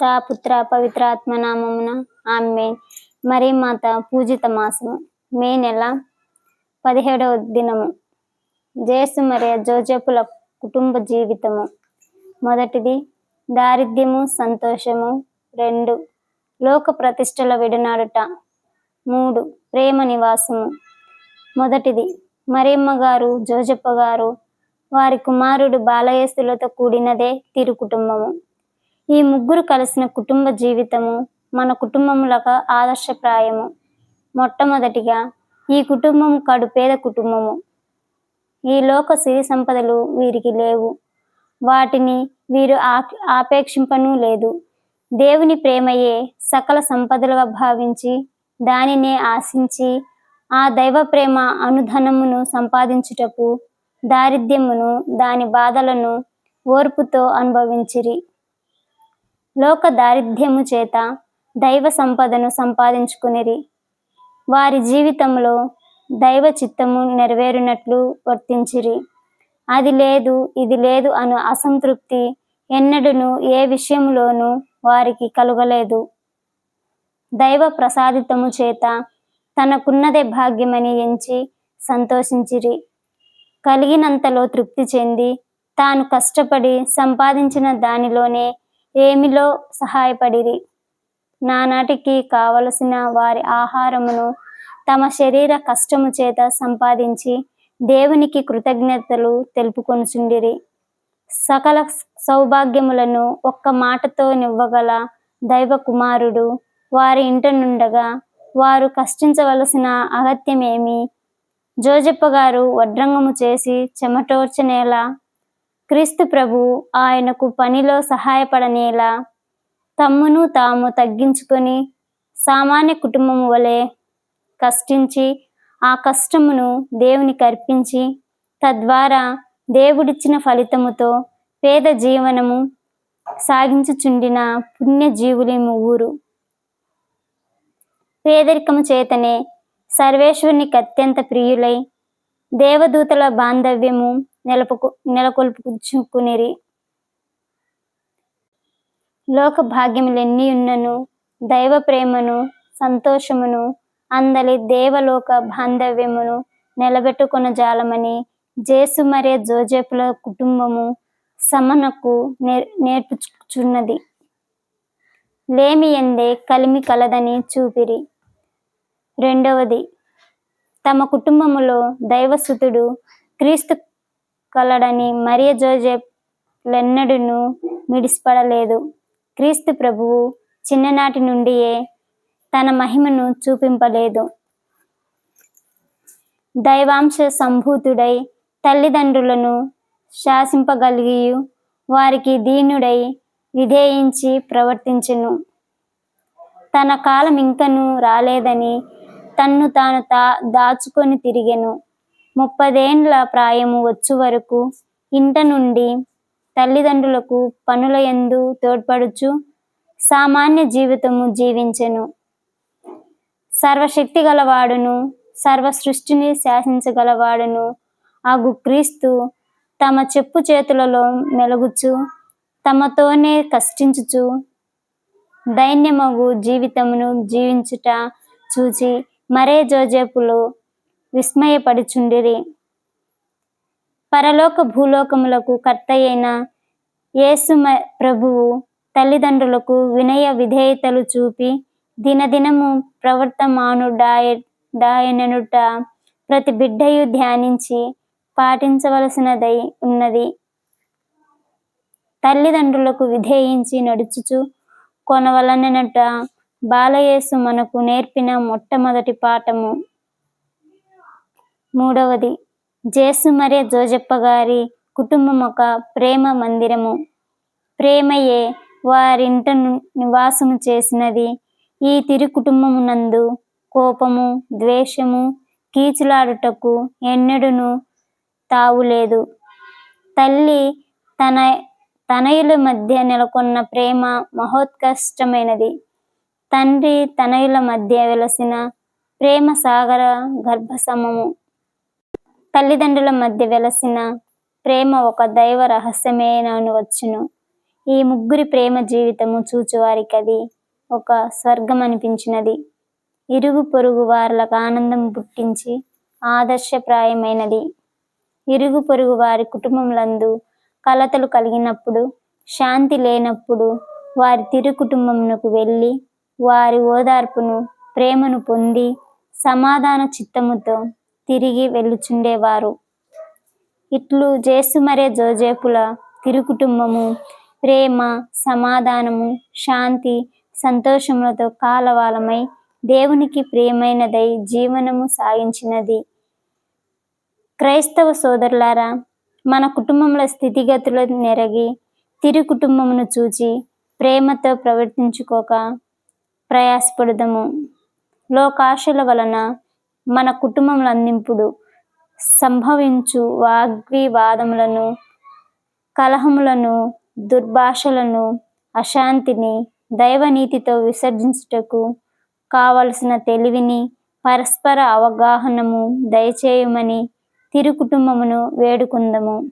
తా పుత్ర పవిత్రాత్మ నామమున. ఆమె. మరి మాత పూజిత మాసము. మే నెల పదిహేడవ దినము. జేసు మరియ జోజపుల కుటుంబ జీవితము. మొదటిది దారిద్ర్యము సంతోషము. రెండు లోక ప్రతిష్టల విడనాడుట. మూడు ప్రేమ నివాసము. మొదటిది మరేమ్మ గారు జోజప్ప గారు వారి కుమారుడు బాలయేసులతో కూడినదే తిరు కుటుంబము ఈ ముగ్గురు కలిసిన కుటుంబ జీవితము మన కుటుంబములకు ఆదర్శప్రాయము. మొట్టమొదటిగా ఈ కుటుంబం కడుపేద కుటుంబము. ఈ లోక సిరి సంపదలు వీరికి లేవు. వాటిని వీరు ఆపేక్షింపను లేదు. దేవుని ప్రేమయే సకల సంపదలుగా భావించి దానినే ఆశించి ఆ దైవ ప్రేమ అనుధనమును సంపాదించుటకు దారిద్ర్యమును దాని బాధలను ఓర్పుతో అనుభవించిరి. లోక దారిద్ర్యము చేత దైవ సంపదను సంపాదించుకునిరి. వారి జీవితంలో దైవ చిత్తము నెరవేరినట్లు వర్తించిరి. అది లేదు ఇది లేదు అను అసంతృప్తి ఎన్నడూను ఏ విషయంలోనూ వారికి కలుగలేదు. దైవ ప్రసాదితము చేత తనకున్నదే భాగ్యమని ఎంచి సంతోషించిరి. కలిగినంతలో తృప్తి చెంది తాను కష్టపడి సంపాదించిన దానిలోనే ఏమిలో సహాయపడిరి? నానాటికి కావలసిన వారి ఆహారమును తమ శరీర కష్టము చేత సంపాదించి దేవునికి కృతజ్ఞతలు తెలుపుకొనుచుండిరి. సకల సౌభాగ్యములను ఒక్క మాటతో నివ్వగల దైవ కుమారుడు వారి ఇంట నుండగా వారు కష్టించవలసిన అగత్యమేమి? జోజప్ప గారు వడ్రంగము చేసి చెమటోర్చనేలా క్రీస్తు ప్రభు ఆయనకు పనిలో సహాయపడనేలా తమ్మును తాము తగ్గించుకొని సామాన్య కుటుంబం వలె కష్టించి ఆ కష్టమును దేవునికి అర్పించి తద్వారా దేవుడిచ్చిన ఫలితముతో పేద జీవనము సాగించుచుండిన పుణ్యజీవులి ఊరు. పేదరికము చేతనే సర్వేశ్వరునికి అత్యంత ప్రియులై దేవదూతల బాంధవ్యము నెలపుకు నెలకొల్పుకునిరి లోక భాగ్యములెన్ని ఉన్నను దైవ ప్రేమను సంతోషమును అందలి దేవలోక బాంధవ్యమును నిలబెట్టుకున్న జాలమని జేసు మరే జోజేపుల కుటుంబము సమనకు నేర్ నేర్పుచున్నది లేమి ఎందే కలిమి కలదని చూపిరి. రెండవది తమ కుటుంబములో దైవసుతుడు క్రీస్తు కలడని మరియ జోజెఫ్ లెన్నడును మిడిసిపడలేదు. క్రీస్తు ప్రభువు చిన్ననాటి నుండియే తన మహిమను చూపింపలేదు. దైవాంశ సంభూతుడై తల్లిదండ్రులను శాసింపగలిగి వారికి దీనుడై విధేయించి ప్రవర్తించెను. తన కాలం ఇంకను రాలేదని తన్ను తాను తా దాచుకొని తిరిగెను. ముప్పదేండ్ల ప్రాయము వచ్చు వరకు ఇంట నుండి తల్లిదండ్రులకు పనుల ఎందు తోడ్పడుచు సామాన్య జీవితము జీవించెను. సర్వశక్తి గలవాడును సర్వ సృష్టిని శాసించగలవాడును ఆగు క్రీస్తు తమ చెప్పు చేతులలో మెలుగుచు తమతోనే కష్టించుచు దైన్యమగు జీవితమును జీవించుట చూచి మరే జోజేపులు విస్మయపడుచుండిరి. పరలోక భూలోకములకు కర్తయైన అయిన యేసు ప్రభువు తల్లిదండ్రులకు వినయ విధేయతలు చూపి దినదినము ప్రవర్తమానుడాయ డాయననుట ప్రతి బిడ్డయు ధ్యానించి పాటించవలసినదై ఉన్నది. తల్లిదండ్రులకు విధేయించి నడుచుచు కొనవలనట బాలయేసు మనకు నేర్పిన మొట్టమొదటి పాఠము. మూడవది జేసుమరే జోజప్ప గారి కుటుంబం ఒక ప్రేమ మందిరము. ప్రేమయే వారింట నివాసము చేసినది. ఈ తిరు కుటుంబమునందు కోపము ద్వేషము కీచులాడుటకు ఎన్నడూను తావులేదు తల్లి తన తనయుల మధ్య నెలకొన్న ప్రేమ మహోత్కష్టమైనది. తండ్రి తనయుల మధ్య వెలసిన ప్రేమ సాగర గర్భసమము. తల్లిదండ్రుల మధ్య వెలసిన ప్రేమ ఒక దైవ రహస్యమే వచ్చును. ఈ ముగ్గురి ప్రేమ జీవితము చూచువారికి అది ఒక స్వర్గం అనిపించినది ఇరుగు పొరుగు వారులకు ఆనందం పుట్టించి ఆదర్శప్రాయమైనది. ఇరుగు పొరుగు వారి కుటుంబంలందు కలతలు కలిగినప్పుడు శాంతి లేనప్పుడు వారి తిరు కుటుంబంకు వెళ్ళి వారి ఓదార్పును ప్రేమను పొంది సమాధాన చిత్తముతో తిరిగి వెళ్ళుచుండేవారు. ఇట్లు జేసుమరే జోజేపుల తిరు కుటుంబము ప్రేమ సమాధానము శాంతి సంతోషములతో కాలవాలమై దేవునికి ప్రియమైనదై జీవనము సాగించినది. క్రైస్తవ సోదరులారా మన కుటుంబముల స్థితిగతులు నెరగి తిరు కుటుంబమును చూచి ప్రేమతో ప్రవర్తించుకోక ప్రయాసపడదము. లోకాశల వలన మన కుటుంబంలో అందింపుడు సంభవించు వాగ్వివాదములను కలహములను దుర్భాషలను అశాంతిని దైవనీతితో విసర్జించుటకు కావలసిన తెలివిని పరస్పర అవగాహనము దయచేయమని తిరు కుటుంబమును వేడుకుందము.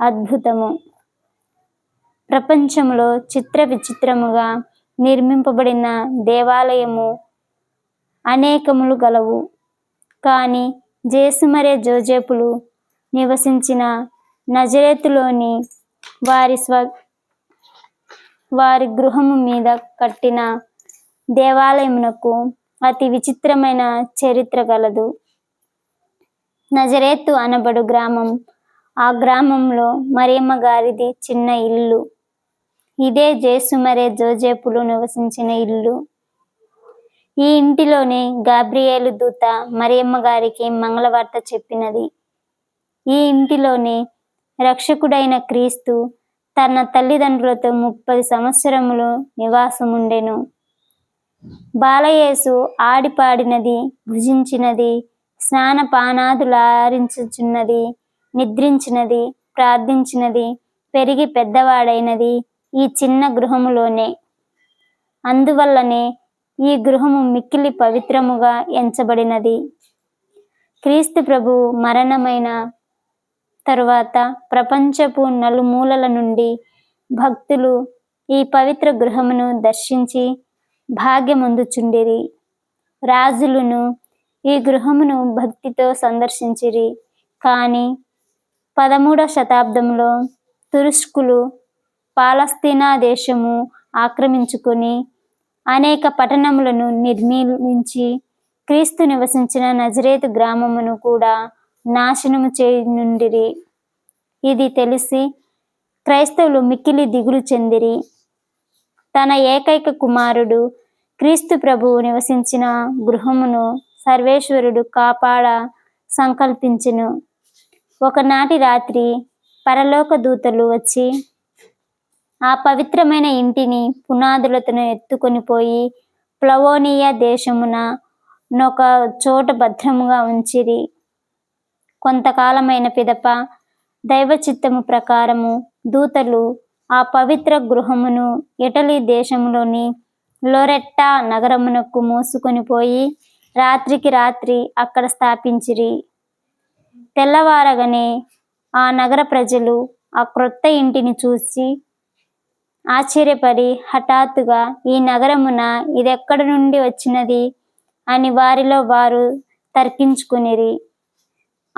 అద్భుతము. ప్రపంచంలో చిత్ర విచిత్రముగా నిర్మింపబడిన దేవాలయము అనేకములు గలవు. కానీ జేసుమరే జోజేపులు నివసించిన నజరేతులోని వారి స్వ వారి గృహము మీద కట్టిన దేవాలయమునకు అతి విచిత్రమైన చరిత్ర గలదు. నజరేతు అనబడు గ్రామం. ఆ గ్రామంలో మరియమ్మ గారిది చిన్న ఇల్లు. ఇదే జేసుమరే జోజేపులు నివసించిన ఇల్లు. ఈ ఇంటిలోనే గాబ్రియేలు దూత మరియమ్మ గారికి మంగళవార్త చెప్పినది. ఈ ఇంటిలోనే రక్షకుడైన క్రీస్తు తన తల్లిదండ్రులతో ముప్పై సంవత్సరములు నివాసముండెను. బాలయేసు ఆడిపాడినది భుజించినది స్నానపానాదులారించుచున్నది నిద్రించినది ప్రార్థించినది పెరిగి పెద్దవాడైనది ఈ చిన్న గృహములోనే. అందువల్లనే ఈ గృహము మిక్కిలి పవిత్రముగా ఎంచబడినది. క్రీస్తు ప్రభు మరణమైన తరువాత ప్రపంచపు నలుమూలల నుండి భక్తులు ఈ పవిత్ర గృహమును దర్శించి భాగ్యమందుచుండిరి. రాజులను ఈ గృహమును భక్తితో సందర్శించిరి. కానీ పదమూడవ శతాబ్దంలో తురుష్కులు పాలస్తీనా దేశము ఆక్రమించుకొని అనేక పట్టణములను నిర్మించి క్రీస్తు నివసించిన నజరేతు గ్రామమును కూడా నాశనము చేయనుండిరి. ఇది తెలిసి క్రైస్తవులు మిక్కిలి దిగులు చెందిరి. తన ఏకైక కుమారుడు క్రీస్తు ప్రభువు నివసించిన గృహమును సర్వేశ్వరుడు కాపాడ సంకల్పించును. ఒకనాటి రాత్రి పరలోక దూతలు వచ్చి ఆ పవిత్రమైన ఇంటిని పునాదులతో ఎత్తుకొని పోయి ప్లవోనియా దేశమున నొక చోట భద్రముగా ఉంచిరి. కొంతకాలమైన పిదప దైవ చిత్తము ప్రకారము దూతలు ఆ పవిత్ర గృహమును ఇటలీ దేశంలోని లోరెట్టా నగరమునకు మోసుకొని పోయి రాత్రికి రాత్రి అక్కడ స్థాపించిరి. తెల్లవారగానే ఆ నగర ప్రజలు ఆ క్రొత్త ఇంటిని చూసి ఆశ్చర్యపడి హఠాత్తుగా ఈ నగరమున ఇదెక్కడ నుండి వచ్చినది? అని వారిలో వారు తర్కించుకునిరి.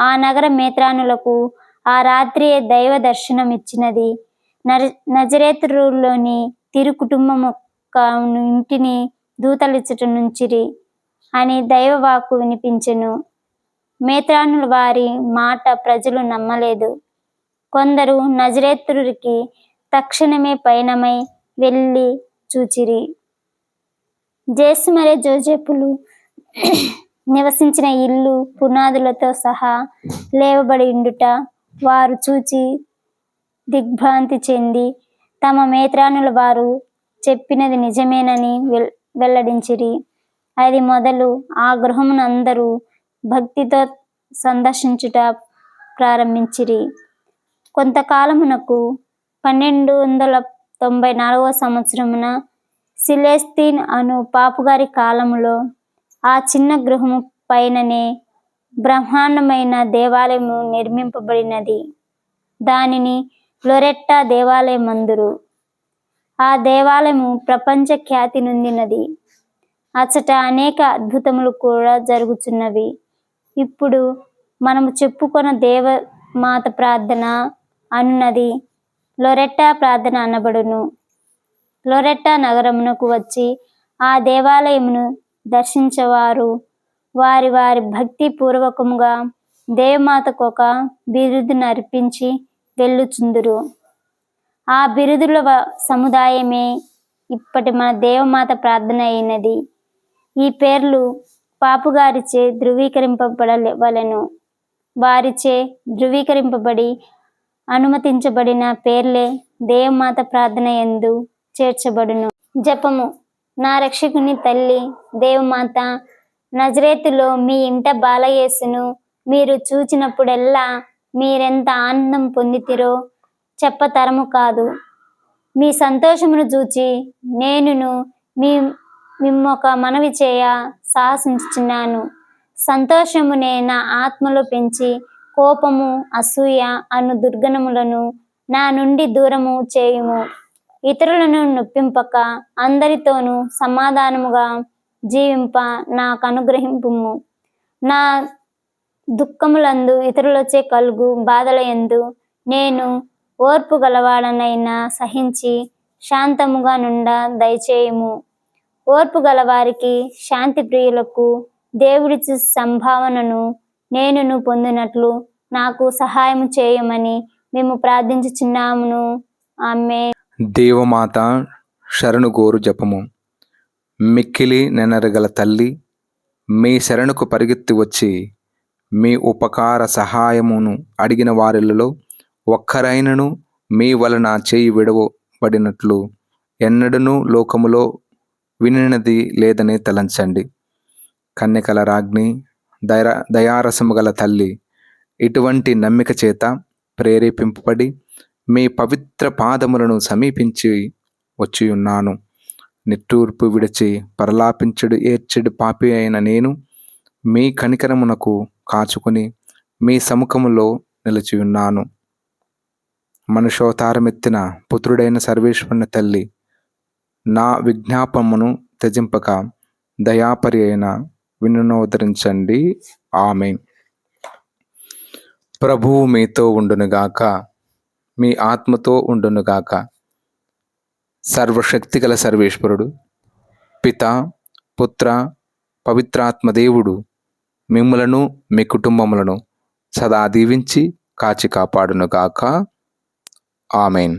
ఆ నగర మేత్రానులకు ఆ రాత్రి దైవ దర్శనం ఇచ్చినది నర నజరేతులోని తిరు కుటుంబం యొక్క ఇంటిని దూతలిచ్చట నుంచిరి అని దైవవాకు వినిపించెను. మేత్రానుల వారి మాట ప్రజలు నమ్మలేదు. కొందరు నజరేతురికి తక్షణమే పయనమై వెళ్ళి చూచిరి. జేసుమరే జోజెపులు నివసించిన ఇల్లు పునాదులతో సహా లేవబడి ఉండుట వారు చూచి దిగ్భ్రాంతి చెంది తమ మేత్రానుల వారు చెప్పినది నిజమేనని వెల్ వెల్లడించిరి. అది మొదలు ఆ గృహమును అందరూ భక్తితో సందర్శించుట ప్రారంభించిరి. కొంతకాలమునకు పన్నెండు వందల తొంభై నాలుగవ సంవత్సరమున సిలేస్తీన్ అను పాపుగారి కాలములో ఆ చిన్న గృహము పైననే బ్రహ్మాండమైన దేవాలయము నిర్మింపబడినది. దానిని లొరెట్టా దేవాలయం మందురు ఆ దేవాలయము ప్రపంచ ఖ్యాతి నొందినది. అచ్చట అనేక అద్భుతములు కూడా జరుగుచున్నవి. ఇప్పుడు మనము చెప్పుకున్న దేవ మాత ప్రార్థన అనున్నది లొరెట్టా ప్రార్థన అనబడును. లొరెట్టా నగరమునకు వచ్చి ఆ దేవాలయమును దర్శించేవారు. వారి వారి భక్తి పూర్వకముగా దేవమాతకు ఒక బిరుదును అర్పించి వెళ్ళుచుందురు. ఆ బిరుదుల సముదాయమే ఇప్పటి మన దేవమాత ప్రార్థన అయినది. ఈ పేర్లు పాపుగారిచే ధృవీకరింపబడవలెను వారిచే ధృవీకరింపబడి అనుమతించబడిన పేర్లే దేవమాత ప్రార్థన ఎందు చేర్చబడును. జపము. నా రక్షకుని తల్లి దేవమాత నజరేతులో మీ ఇంట బాలయేసును మీరు చూచినప్పుడెల్లా మీరెంత ఆనందం పొందితిరో చెప్పతరము కాదు. మీ సంతోషమును చూచి నేనును మీ మిమ్మొక మనవి చేయ సాహసించుచున్నాను. సంతోషమునే నా ఆత్మలో పెంచి కోపము అసూయ అను దుర్గణములను నా నుండి దూరము చేయుము. ఇతరులను నొప్పింపక అందరితోనూ సమాధానముగా జీవింప నాకు అనుగ్రహింపుము నా దుఃఖములందు ఇతరులచే కలుగు బాధల ఎందు నేను ఓర్పు గలవాడనైనా సహించి శాంతముగా నుండ దయచేయము. ఓర్పు గలవారికి శాంతి ప్రియులకు దేవుడిచి సంభావనను నేనును పొందినట్లు నాకు సహాయం చేయమని మేము ప్రార్థించుచున్నామును. ఆమె దేవమాత శరణు గోరు జపము. మిక్కిలి నెనరగల తల్లి మీ శరణుకు పరిగెత్తి వచ్చి మీ ఉపకార సహాయమును అడిగిన వారిలో ఒక్కరైనను మీ వలన చేయి విడవబడినట్లు ఎన్నడను లోకములో వినినది లేదని తలంచండి. కన్యకల రాజ్ఞి దయ దయారసము గల తల్లి ఇటువంటి నమ్మిక చేత ప్రేరేపింపబడి మీ పవిత్ర పాదములను సమీపించి వచ్చి ఉన్నాను నిట్టూర్పు విడిచి పరలాపించుడు ఏర్చెడు పాపి అయిన నేను మీ కనికరమునకు కాచుకుని మీ సముఖములో నిలిచి ఉన్నాను మనుషోతారమెత్తిన పుత్రుడైన సర్వేశ్వరుని తల్లి నా విజ్ఞాపమును త్యజింపక దయాపరి అయిన వినునోదరించండి ఆమె ప్రభువు మీతో ఉండునుగాక మీ ఆత్మతో ఉండునుగాక సర్వశక్తిగల సర్వేశ్వరుడు పిత పుత్ర పవిత్రాత్మ దేవుడు మిమ్ములను మీ కుటుంబములను సదా దీవించి కాచి కాపాడునుగాక ఆమెన్.